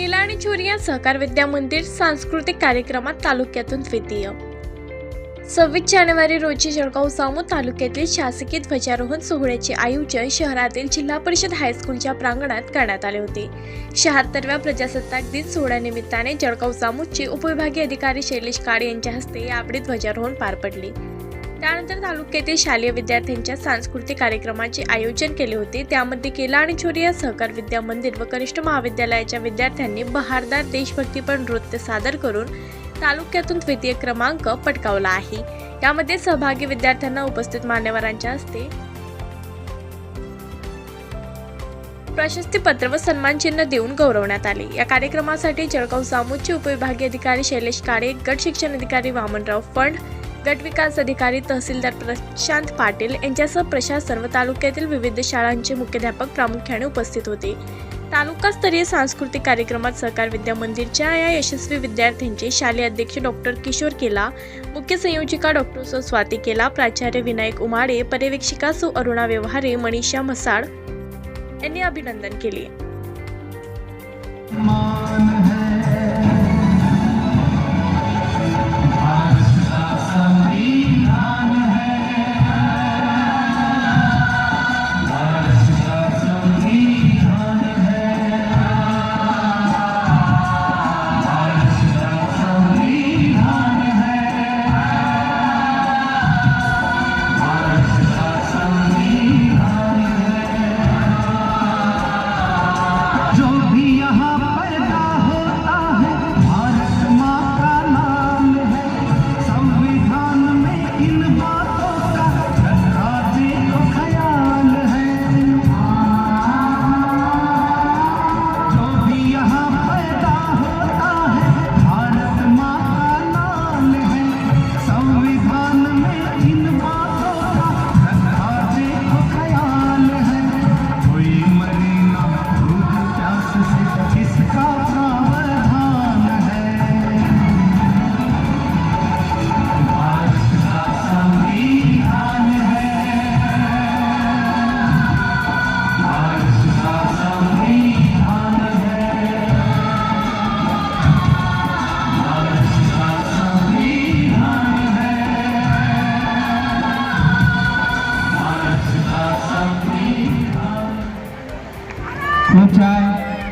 केला आणि चोरी या सहकार विद्या मंदिर सांस्कृतिक कार्यक्रमात तालुक्यातून द्वितीय. सव्वीस जानेवारी रोजी जळगाव जामोद तालुक्यातील शासकीय ध्वजारोहण सोहळ्याचे आयोजन शहरातील जिल्हा परिषद हायस्कूलच्या प्रांगणात करण्यात आले होते. शहात्तरव्या प्रजासत्ताक दिन सोहळ्यानिमित्ताने जळगाव जामोदचे उपविभागीय अधिकारी शैलेश काळे यांच्या हस्ते यावेळी ध्वजारोहण पार पडले. त्यानंतर तालुक्यातील शालेय विद्यार्थ्यांच्या सांस्कृतिक कार्यक्रमाचे आयोजन केले होते. त्यामध्ये केला आणि छोरिया सहकार विद्या मंदिर व कनिष्ठ महाविद्यालयाच्या विद्यार्थ्यांनी बहारदार देशभक्तीपर नृत्य सादर करून तालुक्यातून द्वितीय क्रमांक पटकावला आहे. यामध्ये सहभागी विद्यार्थ्यांना उपस्थित मान्यवरांच्या हस्ते प्रशस्तीपत्र व सन्मानचिन्ह देऊन गौरवण्यात आले. या कार्यक्रमासाठी जळगाव जामोदचे उपविभागीय अधिकारी शैलेश काळे गट शिक्षण अधिकारी वामनराव फंड गट विकास अधिकारी तहसीलदार प्रशांत पाटील यांच्यासह प्रशास सर्व तालुक्यातील विविध शाळांचे मुख्याध्यापक प्रामुख्याने उपस्थित होते. तालुकास्तरीय सांस्कृतिक कार्यक्रमात सहकार विद्या मंदिरच्या या यशस्वी विद्यार्थ्यांचे शालेय अध्यक्ष डॉक्टर किशोर केला मुख्य संयोजिका डॉक्टर सौ स्वाती केला प्राचार्य विनायक उमाडे पर्यवेक्षिका सु अरुणा व्यवहारे मनीषा म्हसाळ यांनी अभिनंदन केले.